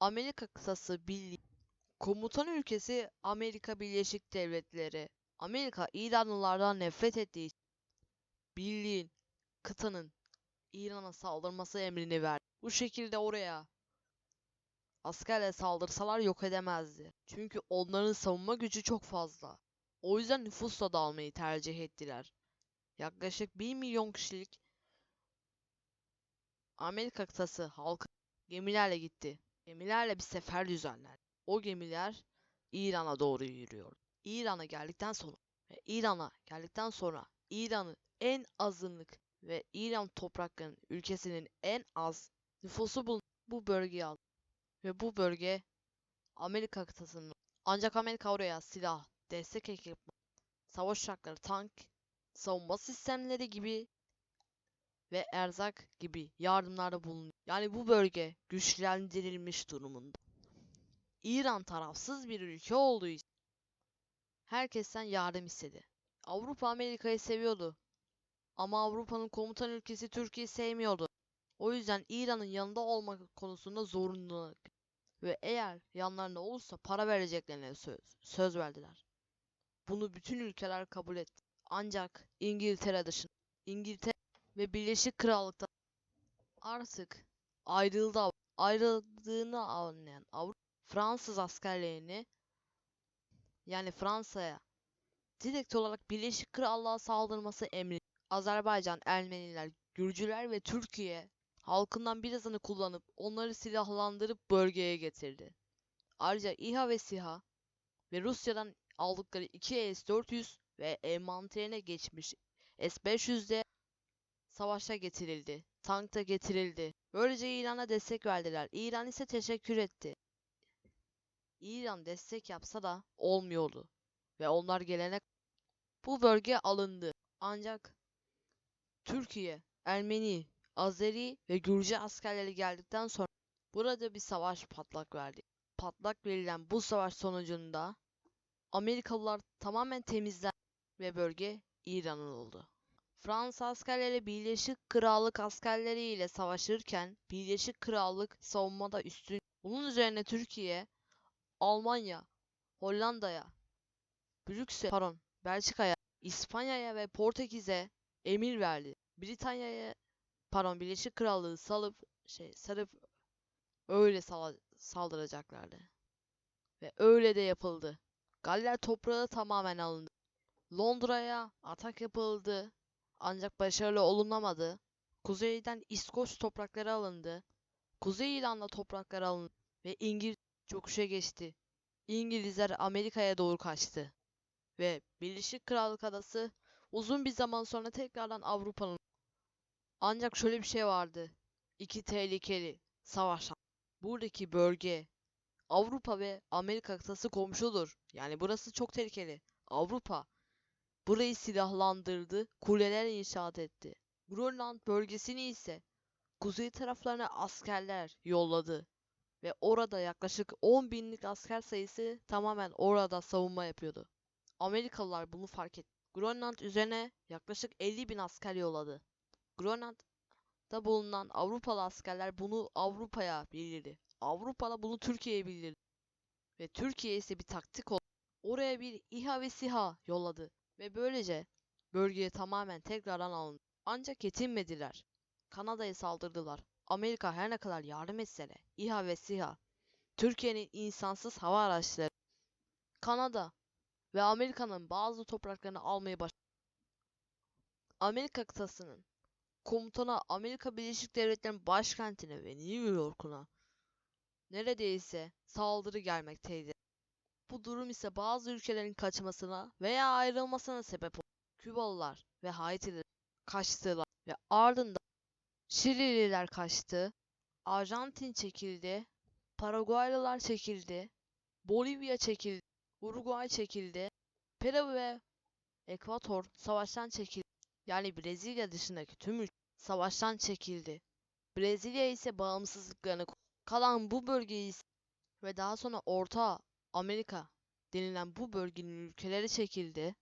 Amerika kısası Birliği komutan ülkesi Amerika Birleşik Devletleri. Amerika İranlılardan nefret ettiği için birliğin, kıtanın İran'a saldırması emrini verdi. Bu şekilde oraya askerle saldırsalar yok edemezdi. Çünkü onların savunma gücü çok fazla. O yüzden nüfusla dağılmayı tercih ettiler. Yaklaşık 1 milyon kişilik Amerika kıtası halkı gemilerle gitti. Gemilerle bir sefer düzenlendi. O gemiler İran'a doğru yürüyor. İran'a geldikten sonra ve İran'a geldikten sonra İran'ın en azınlık ve İran topraklarının ülkesinin en az nüfusu bulunan bu bölgeyi aldı. Ve bu bölge Amerika kıtasının ancak Amerika oraya silah, destek ekipman, savaş uçakları, tank, savunma sistemleri gibi ve erzak gibi yardımlarda bulunuyor. Yani bu bölge güçlendirilmiş durumunda. İran tarafsız bir ülke olduğu için herkesten yardım istedi. Avrupa Amerika'yı seviyordu. Ama Avrupa'nın komutan ülkesi Türkiye'yi sevmiyordu. O yüzden İran'ın yanında olmak konusunda zorunluluk ve eğer yanlarında olursa para vereceklerine söz, söz verdiler. Bunu bütün ülkeler kabul etti. Ancak İngiltere dışında İngiltere ve Birleşik Krallık'ta artık ayrıldı. Ayrıldığını anlayan Avrupa Fransız askerlerini yani Fransa'ya direkt olarak Birleşik Krallığa saldırması emri. Azerbaycan, Ermeniler, Gürcüler ve Türkiye halkından birazını kullanıp onları silahlandırıp bölgeye getirdi. Ayrıca İHA ve SİHA ve Rusya'dan aldıkları 2 S-400 ve envanterine geçmiş S-500 de savaşa getirildi. Tank da getirildi. Böylece İran'a destek verdiler. İran ise teşekkür etti. İran destek yapsa da olmuyordu. Ve onlar gelene bu bölge alındı. Ancak Türkiye, Ermeni, Azeri ve Gürcü askerleri geldikten sonra burada bir savaş patlak verdi. Patlak verilen bu savaş sonucunda Amerikalılar tamamen temizlendi ve bölge İran'ın oldu. Fransa askerleri Birleşik Krallık askerleri ile savaşırken Birleşik Krallık savunmada üstün. Bunun üzerine Türkiye, Almanya, Hollanda'ya, Brüksel, pardon, Belçika'ya, İspanya'ya ve Portekiz'e emir verdi. Britanya'ya, pardon, Birleşik Krallığı salıp şey sarıp öyle sal- saldıracaklardı. Ve öyle de yapıldı. Galler toprağı tamamen alındı. Londra'ya atak yapıldı. Ancak başarılı olunamadı. Kuzeyden İskoç toprakları alındı. Kuzey İran'da toprakları alındı. Ve İngiliz çokuşa geçti. İngilizler Amerika'ya doğru kaçtı. Ve Birleşik Krallık Adası uzun bir zaman sonra tekrardan Avrupa'nın. Ancak şöyle bir şey vardı. İki tehlikeli savaş. Buradaki bölge Avrupa ve Amerika kıtası komşudur. Yani burası çok tehlikeli. Avrupa burayı silahlandırdı, kuleler inşaat etti. Grönland bölgesini ise kuzey taraflarına askerler yolladı ve orada yaklaşık 10 binlik asker sayısı tamamen orada savunma yapıyordu. Amerikalılar bunu fark etti. Grönland üzerine yaklaşık 50 bin asker yolladı. Grönland'da bulunan Avrupalı askerler bunu Avrupa'ya bildirdi. Avrupalı bunu Türkiye'ye bildirdi. Ve Türkiye ise bir taktik olarak oraya bir İHA ve SİHA yolladı. Ve böylece bölgeye tamamen tekrardan alındı. Ancak yetinmediler. Kanada'ya saldırdılar. Amerika her ne kadar yardım etse de İHA ve SİHA, Türkiye'nin insansız hava araçları, Kanada ve Amerika'nın bazı topraklarını almayı başardı. Amerika kıtasının komutanı Amerika Birleşik Devletleri'nin başkentine ve New York'una neredeyse saldırı gelmekteydi. Bu durum ise bazı ülkelerin kaçmasına veya ayrılmasına sebep oldu. Kübalılar ve Haiti'liler kaçtılar ve ardından Şilililer kaçtı, Arjantin çekildi, Paraguaylılar çekildi, Bolivya çekildi, Uruguay çekildi, Peru ve Ekvator savaştan çekildi. Yani Brezilya dışındaki tüm ülke savaştan çekildi. Brezilya ise bağımsızlıklarını kalan bu bölgeyi ve daha sonra Orta Amerika denilen bu bölgenin ülkeleri çekildi.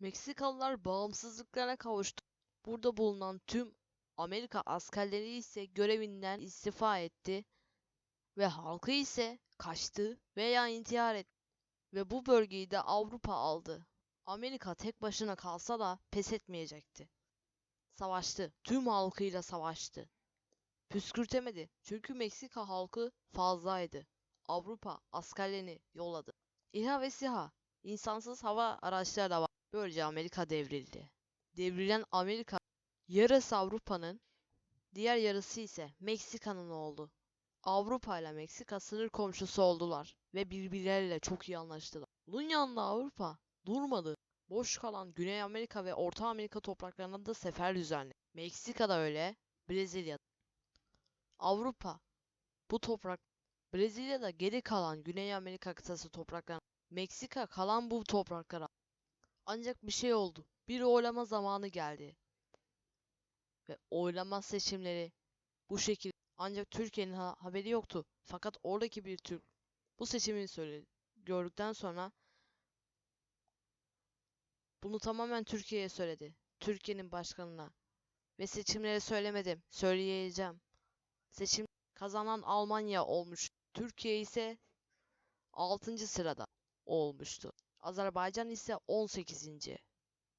Meksikalılar bağımsızlıklarına kavuştu. Burada bulunan tüm Amerika askerleri ise görevinden istifa etti ve halkı ise kaçtı veya intihar etti. Ve bu bölgeyi de Avrupa aldı. Amerika tek başına kalsa da pes etmeyecekti. Savaştı. Tüm halkıyla savaştı. Püskürtemedi. Çünkü Meksika halkı fazlaydı. Avrupa askerlerini yolladı. İHA ve SİHA insansız hava araçları da var. Böylece Amerika devrildi. Devrilen Amerika yarısı Avrupa'nın, diğer yarısı ise Meksika'nın oldu. Avrupa ile Meksika sınır komşusu oldular ve birbirleriyle çok iyi anlaştılar. Bunun Avrupa durmadı. Boş kalan Güney Amerika ve Orta Amerika topraklarına da sefer düzenledi. Meksika da öyle, Brezilya. Avrupa bu toprak Brezilya'da geri kalan Güney Amerika kıtası topraklarına Meksika kalan bu topraklara. Ancak bir şey oldu. Bir oylama zamanı geldi. Ve oylama seçimleri bu şekilde. Ancak Türkiye'nin ha- haberi yoktu. Fakat oradaki bir Türk bu seçimi söyledi. Gördükten sonra bunu tamamen Türkiye'ye söyledi. Türkiye'nin başkanına. Ve seçimleri söylemedim. Söyleyeceğim. Seçim kazanan Almanya olmuş. Türkiye ise 6. sırada olmuştu. Azerbaycan ise 18.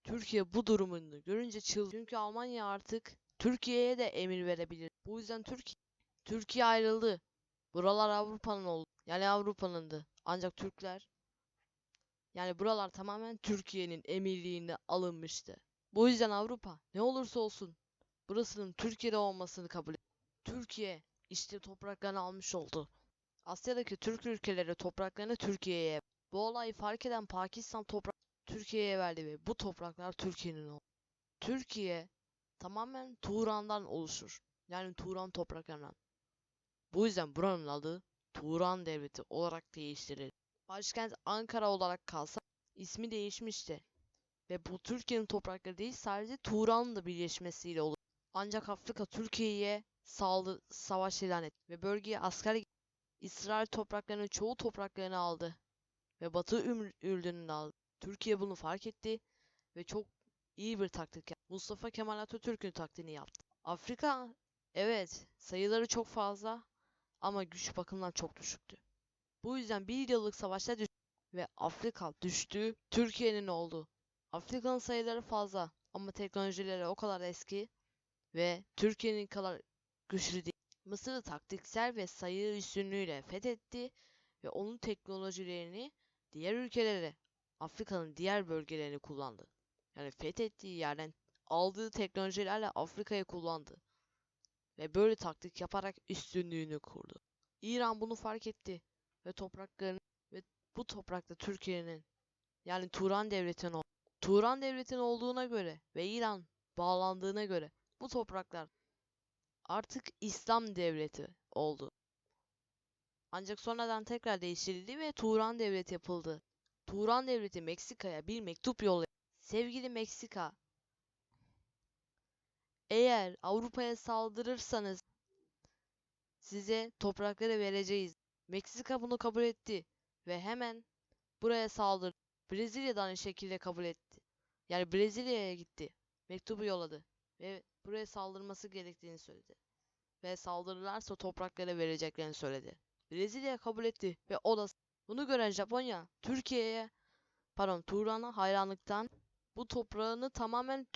Türkiye bu durumunu görünce çıldı. Çünkü Almanya artık Türkiye'ye de emir verebilir. Bu yüzden Türkiye Türkiye ayrıldı. Buralar Avrupa'nın oldu. Yani Avrupa'nındı. Ancak Türkler yani buralar tamamen Türkiye'nin emirliğine alınmıştı. Bu yüzden Avrupa ne olursa olsun burasının Türkiye'de olmasını kabul etti. Türkiye işte topraklarını almış oldu. Asya'daki Türk ülkeleri topraklarını Türkiye'ye bu olayı fark eden Pakistan toprak Türkiye'ye verdi ve bu topraklar Türkiye'nin oldu. Türkiye tamamen Turan'dan oluşur. Yani Turan topraklarından. Bu yüzden buranın adı Turan Devleti olarak değiştirildi. Başkent Ankara olarak kalsa ismi değişmişti. Ve bu Türkiye'nin toprakları değil sadece Turan'ın da birleşmesiyle olur. Ancak Afrika Türkiye'ye saldı, savaş ilan etti ve bölgeye asker İsrail topraklarının çoğu topraklarını aldı ve Batı Ürdün'ünü aldı. Türkiye bunu fark etti ve çok iyi bir taktik yaptı. Mustafa Kemal Atatürk'ün taktiğini yaptı. Afrika evet sayıları çok fazla ama güç bakımından çok düşüktü. Bu yüzden bir yıllık savaşta düştü ve Afrika düştü Türkiye'nin oldu. Afrika'nın sayıları fazla ama teknolojileri o kadar eski ve Türkiye'nin kadar güçlü değil. Mısır'ı taktiksel ve sayı üstünlüğüyle fethetti ve onun teknolojilerini diğer ülkelere, Afrika'nın diğer bölgelerini kullandı. Yani fethettiği yerden aldığı teknolojilerle Afrika'yı kullandı. Ve böyle taktik yaparak üstünlüğünü kurdu. İran bunu fark etti ve topraklarını ve bu toprakta Türkiye'nin yani Turan Devleti'nin Turan Devleti'nin olduğuna göre ve İran bağlandığına göre bu topraklar artık İslam devleti oldu. Ancak sonradan tekrar değiştirildi ve Turan Devleti yapıldı. Turan Devleti Meksika'ya bir mektup yolladı. Sevgili Meksika, eğer Avrupa'ya saldırırsanız size toprakları vereceğiz. Meksika bunu kabul etti ve hemen buraya saldırdı. Brezilya da aynı şekilde kabul etti. Yani Brezilya'ya gitti. Mektubu yolladı ve buraya saldırması gerektiğini söyledi. Ve saldırırlarsa toprakları vereceklerini söyledi. Brezilya kabul etti ve o da bunu gören Japonya Türkiye'ye pardon Turan'a hayranlıktan bu toprağını tamamen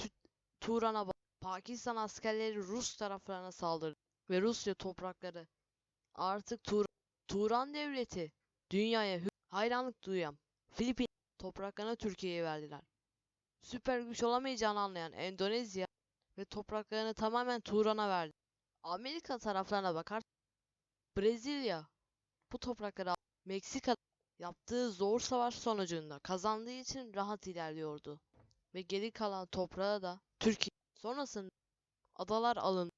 Turan'a Pakistan askerleri Rus taraflarına saldırdı ve Rusya toprakları artık Tur Turan devleti dünyaya hayranlık duyan Filipin topraklarını Türkiye'ye verdiler. Süper güç olamayacağını anlayan Endonezya ve topraklarını tamamen Turan'a verdi. Amerika taraflarına bakar Brezilya bu toprakları Meksika yaptığı zor savaş sonucunda kazandığı için rahat ilerliyordu. Ve geri kalan toprağı da Türkiye. Sonrasında adalar alındı.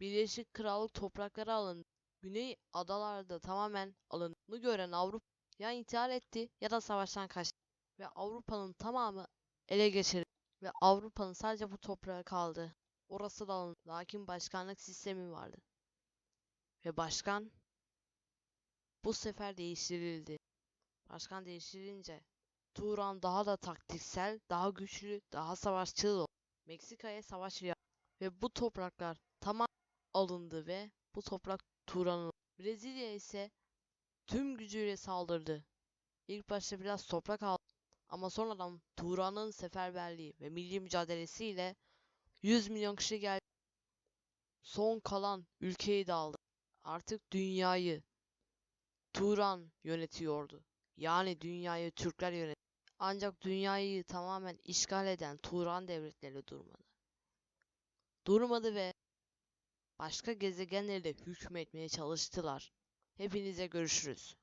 Birleşik Krallık toprakları alındı. Güney adalarda tamamen alındı. Bunu gören Avrupa ya intihar etti ya da savaştan kaçtı. Ve Avrupa'nın tamamı ele geçirildi. Ve Avrupa'nın sadece bu toprağı kaldı. Orası da alındı. Lakin başkanlık sistemi vardı. Ve başkan bu sefer değiştirildi. Başkan değiştirilince Turan daha da taktiksel, daha güçlü, daha savaşçı oldu. Meksika'ya savaş yaptı ve bu topraklar tamam alındı ve bu toprak Turan'ın Brezilya ise tüm gücüyle saldırdı. İlk başta biraz toprak aldı ama sonradan Turan'ın seferberliği ve milli mücadelesiyle 100 milyon kişi geldi. Son kalan ülkeyi de aldı. Artık dünyayı Turan yönetiyordu. Yani dünyayı Türkler yönet. Ancak dünyayı tamamen işgal eden Turan devletleri durmadı. Durmadı ve başka gezegenlere de hükmetmeye çalıştılar. Hepinize görüşürüz.